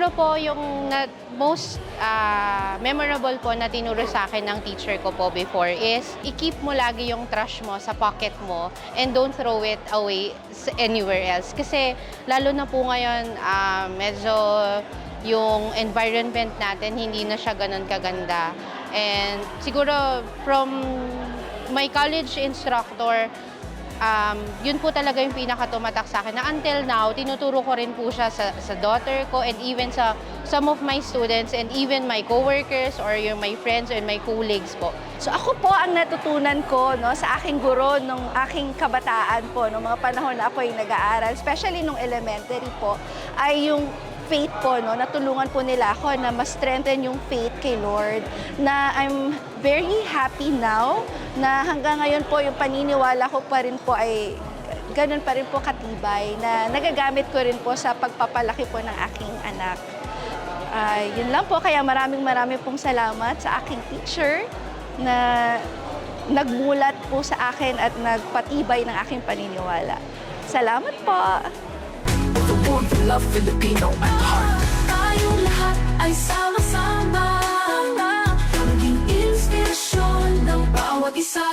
Siguro po yung na, most ah, memorable po na tinuro sa akin ng teacher ko po before is i-keep mo lagi yung trash mo sa pocket mo and don't throw it away anywhere else. Kasi lalo na po ngayon, ah, medyo yung environment natin hindi na siya ganun kaganda. And siguro from my college instructor, um, yun po talaga yung pinakatumatak sa akin. Na until now, tinuturo ko rin po siya sa, sa daughter ko and even sa some of my students and even my coworkers or yung my friends and my colleagues po. So ako po ang natutunan ko no, sa aking guro nung aking kabataan po, nung mga panahon na ako ay nag-aaral, especially nung elementary po, ay yung faith po, no, natulungan po nila ako na mas strengthen yung faith kay Lord. Na I'm very happy now na hanggang ngayon po yung paniniwala ko pa rin po ay ganun pa rin po katibay na nagagamit ko rin po sa pagpapalaki po ng aking anak. Ah, yun lang po, kaya maraming maraming pong salamat sa aking teacher na nagmulat po sa akin at nagpatibay ng aking paniniwala. Salamat po! The warm love Filipino at heart. Tayong lahat ay sama-sama. Maging inspirasyon ng bawat isa